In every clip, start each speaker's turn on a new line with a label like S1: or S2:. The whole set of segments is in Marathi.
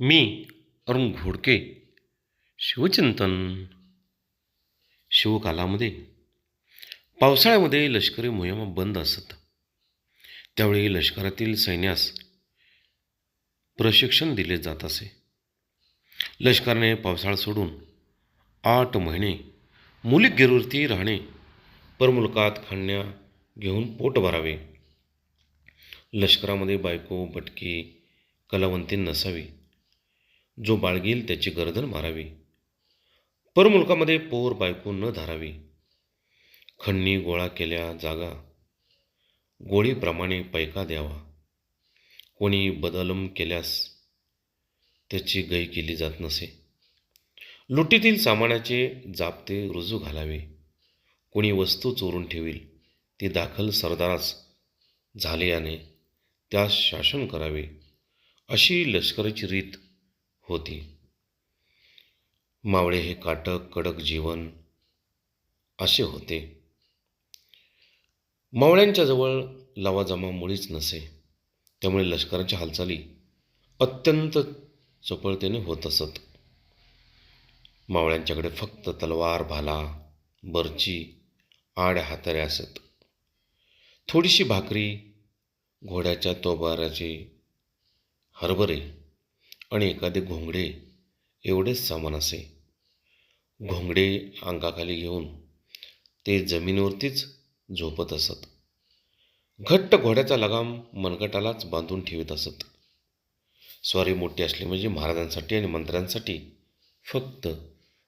S1: मी अरुण घोडके. शिवचिंतन. शिवकालामध्ये. पावसाळ्यामध्ये लष्करी मोहिमा बंद असत. त्यावेळी लष्करातील सैन्यास प्रशिक्षण दिले जात असे. लष्कराने पावसाळा सोडून आठ महिने मुली गिरवरती राहणे परमुलकात खाण्या घेऊन पोट भरावे. लष्करामध्ये बायको भटकी कलावंती नसावी. जो बाळगील त्याची गर्दन मारावी. परमुलकामध्ये पोर बायको न धारावी. खंडणी गोळा केल्या जागा. गोळीप्रमाणे पैका द्यावा. कोणी बदलम केल्यास त्याची गय केली जात नसे. लुटीतील सामानाचे जापते रुजू घालावे. कोणी वस्तू चोरून ठेवील ती दाखल सरदारास झाले याने त्यास शासन करावे. अशी लष्कराची रीत होती. मावळे हे काटक कडक जीवन असे होते. मावळ्यांच्या जवळ लवाजमा मुळीच नसे. त्यामुळे लष्कराच्या हालचाली अत्यंत चपळतेने होत असत. मावळ्यांच्याकडे फक्त तलवार भाला बर्ची आड्या हाताऱ्या असत. थोडीशी भाकरी घोड्याच्या तोबाराचे हरभरे आणि एखादे घोंगडे एवढेच सामान असे. घोंगडे अंगाखाली घेऊन ते जमिनीवरतीच झोपत असत. घट्ट घोड्याचा लगाम मनगटालाच बांधून ठेवत असत. स्वारी मोठी असली म्हणजे महाराजांसाठी आणि मंत्र्यांसाठी फक्त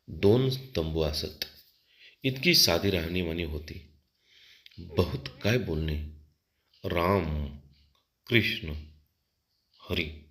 S1: दोन तंबू असत. इतकी साधी राहणीमानी होती. बहुत काय बोलणे? राम कृष्ण हरी.